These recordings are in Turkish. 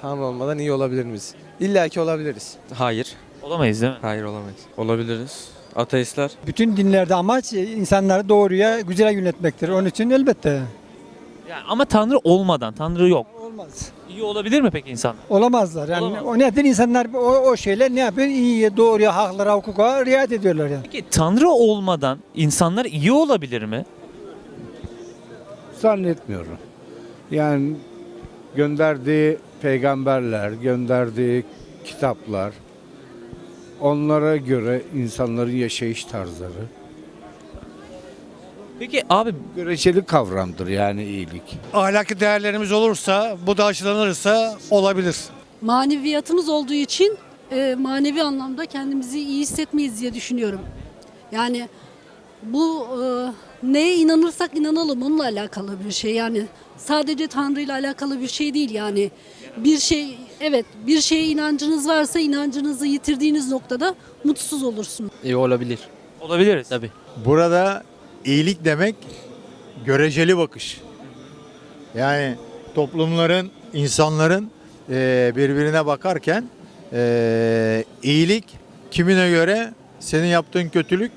Tanrı olmadan iyi olabilir miyiz? İlla ki olabiliriz. Hayır. Olamayız değil mi? Hayır olamayız. Olabiliriz. Ateistler. Bütün dinlerde amaç e, insanları doğruya, güzele yönetmektir. Onun için elbette. Yani ama Tanrı olmadan, Tanrı yok. Olmaz. İyi olabilir mi peki insan? Olamazlar. Yani Olamaz. o nedir? İnsanlar o, o şeyler ne yapıyor? İyiye, doğruya, haklara, hukuka riayet ediyorlar yani. Peki Tanrı olmadan insanlar iyi olabilir mi? Zannetmiyorum. Yani gönderdiği peygamberler, gönderdiği kitaplar, onlara göre insanların yaşayış tarzları Peki abi göreceli kavramdır yani iyilik. ahlaki değerlerimiz olursa, bu da aşılanırsa olabilir. maneviyatımız olduğu için e, manevi anlamda kendimizi iyi hissetmeyiz diye düşünüyorum. Yani bu e, neye inanırsak inanalım onunla alakalı bir şey. Yani sadece Tanrı ile alakalı bir şey değil yani. Bir şey evet bir şeye inancınız varsa inancınızı yitirdiğiniz noktada mutsuz olursunuz. İyi olabilir. olabiliriz. Tabii. Burada iyilik demek göreceli bakış. Yani toplumların, insanların eee, birbirine bakarken eee, iyilik kimine göre senin yaptığın kötülük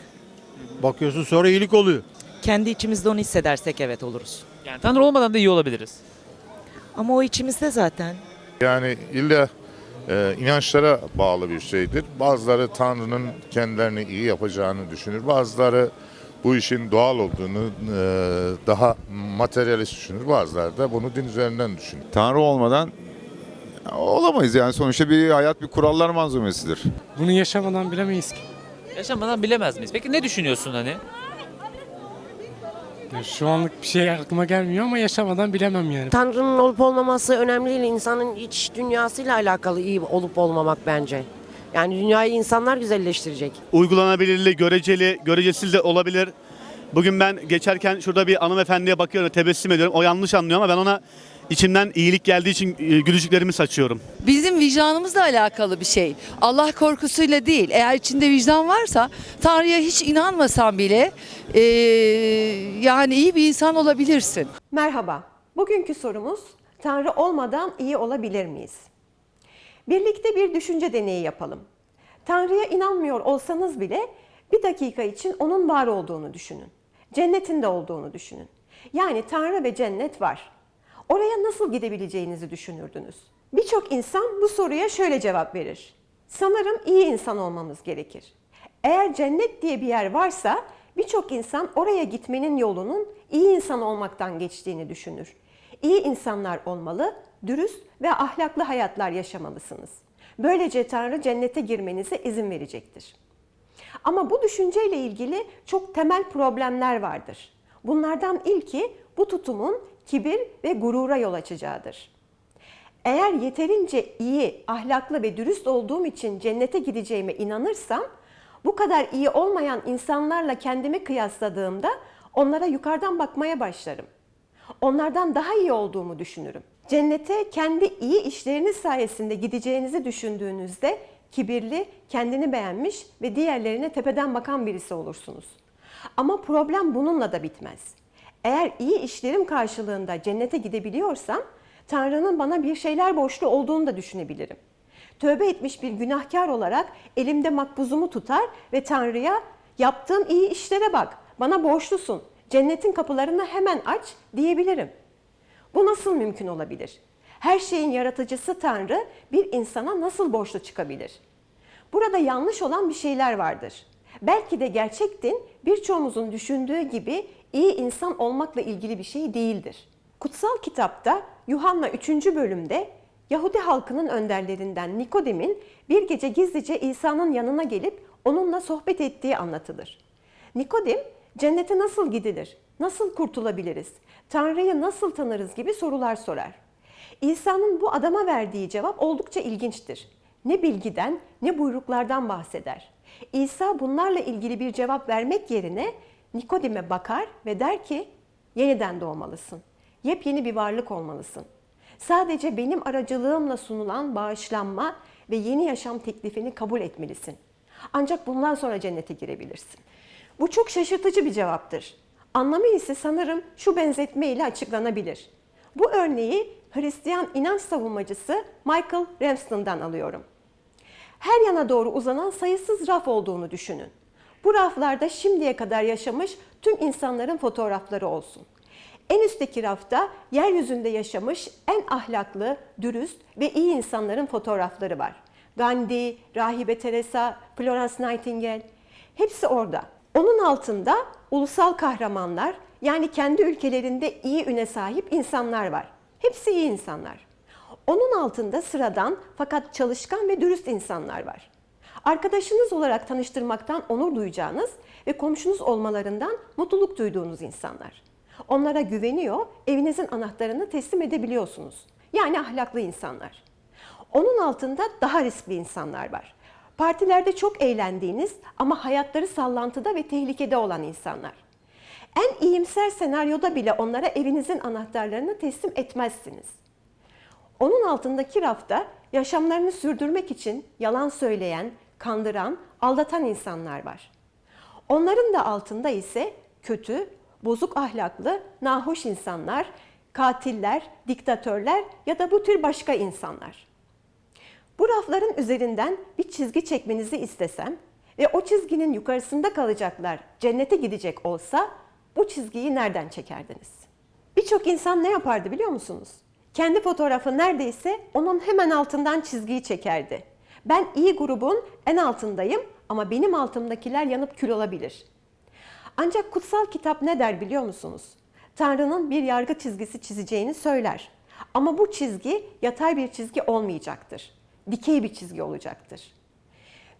bakıyorsun sonra iyilik oluyor. Kendi içimizde onu hissedersek evet oluruz. Yani Tanrı olmadan da iyi olabiliriz. Ama o içimizde zaten. Yani illa e, inançlara bağlı bir şeydir. Bazıları Tanrı'nın kendilerini iyi yapacağını düşünür. Bazıları bu işin doğal olduğunu e, daha materyalist düşünür. Bazıları da bunu din üzerinden düşünür. Tanrı olmadan olamayız yani sonuçta bir hayat bir kurallar manzumesidir. Bunu yaşamadan bilemeyiz ki. Yaşamadan bilemez miyiz? Peki ne düşünüyorsun hani? Şu anlık bir şey aklıma gelmiyor ama yaşamadan bilemem yani. Tanrı'nın olup olmaması önemli değil. İnsanın iç dünyasıyla alakalı iyi olup olmamak bence. Yani dünyayı insanlar güzelleştirecek. Uygulanabilirliği, göreceli, görecesiz de olabilir. Bugün ben geçerken şurada bir hanımefendiye bakıyorum, tebessüm ediyorum. O yanlış anlıyor ama ben ona içimden iyilik geldiği için e, gülücüklerimi saçıyorum. Bizim vicdanımızla alakalı bir şey. Allah korkusuyla değil. Eğer içinde vicdan varsa Tanrı'ya hiç inanmasan bile eee, yani iyi bir insan olabilirsin. Merhaba. Bugünkü sorumuz Tanrı olmadan iyi olabilir miyiz? Birlikte bir düşünce deneyi yapalım. Tanrı'ya inanmıyor olsanız bile bir dakika için onun var olduğunu düşünün. Cennetinde olduğunu düşünün. Yani Tanrı ve cennet var. Oraya nasıl gidebileceğinizi düşünürdünüz. Birçok insan bu soruya şöyle cevap verir. Sanırım iyi insan olmamız gerekir. Eğer cennet diye bir yer varsa birçok insan oraya gitmenin yolunun iyi insan olmaktan geçtiğini düşünür. İyi insanlar olmalı, dürüst ve ahlaklı hayatlar yaşamalısınız. Böylece Tanrı cennete girmenize izin verecektir. Ama bu düşünceyle ilgili çok temel problemler vardır. Bunlardan ilki bu tutumun kibir ve gurura yol açacağıdır. Eğer yeterince iyi, ahlaklı ve dürüst olduğum için cennete gideceğime inanırsam, bu kadar iyi olmayan insanlarla kendimi kıyasladığımda onlara yukarıdan bakmaya başlarım. Onlardan daha iyi olduğumu düşünürüm. Cennete kendi iyi işleriniz sayesinde gideceğinizi düşündüğünüzde kibirli, kendini beğenmiş ve diğerlerine tepeden bakan birisi olursunuz. Ama problem bununla da bitmez. Eğer iyi işlerim karşılığında cennete gidebiliyorsam Tanrı'nın bana bir şeyler borçlu olduğunu da düşünebilirim. Tövbe etmiş bir günahkar olarak elimde makbuzumu tutar ve Tanrı'ya yaptığım iyi işlere bak, bana borçlusun, cennetin kapılarını hemen aç diyebilirim. Bu nasıl mümkün olabilir? Her şeyin yaratıcısı Tanrı bir insana nasıl borçlu çıkabilir? Burada yanlış olan bir şeyler vardır. Belki de gerçek din birçoğumuzun düşündüğü gibi iyi insan olmakla ilgili bir şey değildir. Kutsal kitapta Yuhanna 3. bölümde Yahudi halkının önderlerinden Nikodem'in bir gece gizlice İsa'nın yanına gelip onunla sohbet ettiği anlatılır. Nikodem, cennete nasıl gidilir? Nasıl kurtulabiliriz? Tanrı'yı nasıl tanırız gibi sorular sorar. İsa'nın bu adama verdiği cevap oldukça ilginçtir. Ne bilgiden ne buyruklardan bahseder. İsa bunlarla ilgili bir cevap vermek yerine Nikodem'e bakar ve der ki yeniden doğmalısın. Yepyeni bir varlık olmalısın. Sadece benim aracılığımla sunulan bağışlanma ve yeni yaşam teklifini kabul etmelisin. Ancak bundan sonra cennete girebilirsin. Bu çok şaşırtıcı bir cevaptır. Anlamı ise sanırım şu benzetme ile açıklanabilir. Bu örneği Hristiyan inanç savunmacısı Michael Ramsden'dan alıyorum. Her yana doğru uzanan sayısız raf olduğunu düşünün. Bu raflarda şimdiye kadar yaşamış tüm insanların fotoğrafları olsun. En üstteki rafta yeryüzünde yaşamış en ahlaklı, dürüst ve iyi insanların fotoğrafları var. Gandhi, Rahibe Teresa, Florence Nightingale hepsi orada. Onun altında ulusal kahramanlar yani kendi ülkelerinde iyi üne sahip insanlar var. Hepsi iyi insanlar. Onun altında sıradan fakat çalışkan ve dürüst insanlar var. Arkadaşınız olarak tanıştırmaktan onur duyacağınız ve komşunuz olmalarından mutluluk duyduğunuz insanlar. Onlara güveniyor, evinizin anahtarını teslim edebiliyorsunuz. Yani ahlaklı insanlar. Onun altında daha riskli insanlar var. Partilerde çok eğlendiğiniz ama hayatları sallantıda ve tehlikede olan insanlar. En iyimser senaryoda bile onlara evinizin anahtarlarını teslim etmezsiniz. Onun altındaki rafta yaşamlarını sürdürmek için yalan söyleyen, kandıran, aldatan insanlar var. Onların da altında ise kötü, bozuk ahlaklı, nahoş insanlar, katiller, diktatörler ya da bu tür başka insanlar. Bu rafların üzerinden bir çizgi çekmenizi istesem ve o çizginin yukarısında kalacaklar cennete gidecek olsa bu çizgiyi nereden çekerdiniz? Birçok insan ne yapardı biliyor musunuz? Kendi fotoğrafı neredeyse onun hemen altından çizgiyi çekerdi. Ben iyi grubun en altındayım ama benim altımdakiler yanıp kül olabilir. Ancak kutsal kitap ne der biliyor musunuz? Tanrı'nın bir yargı çizgisi çizeceğini söyler. Ama bu çizgi yatay bir çizgi olmayacaktır. Dikey bir çizgi olacaktır.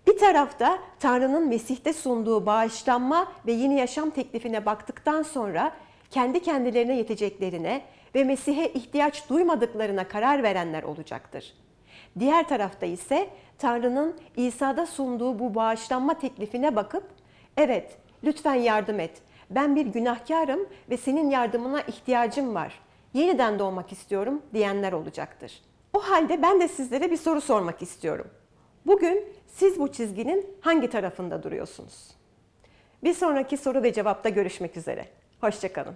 Bir tarafta Tanrı'nın Mesih'te sunduğu bağışlanma ve yeni yaşam teklifine baktıktan sonra kendi kendilerine yeteceklerine ve Mesih'e ihtiyaç duymadıklarına karar verenler olacaktır. Diğer tarafta ise Tanrı'nın İsa'da sunduğu bu bağışlanma teklifine bakıp evet lütfen yardım et. Ben bir günahkarım ve senin yardımına ihtiyacım var. Yeniden doğmak istiyorum diyenler olacaktır. O halde ben de sizlere bir soru sormak istiyorum. Bugün siz bu çizginin hangi tarafında duruyorsunuz? Bir sonraki soru ve cevapta görüşmek üzere. Hoşçakalın.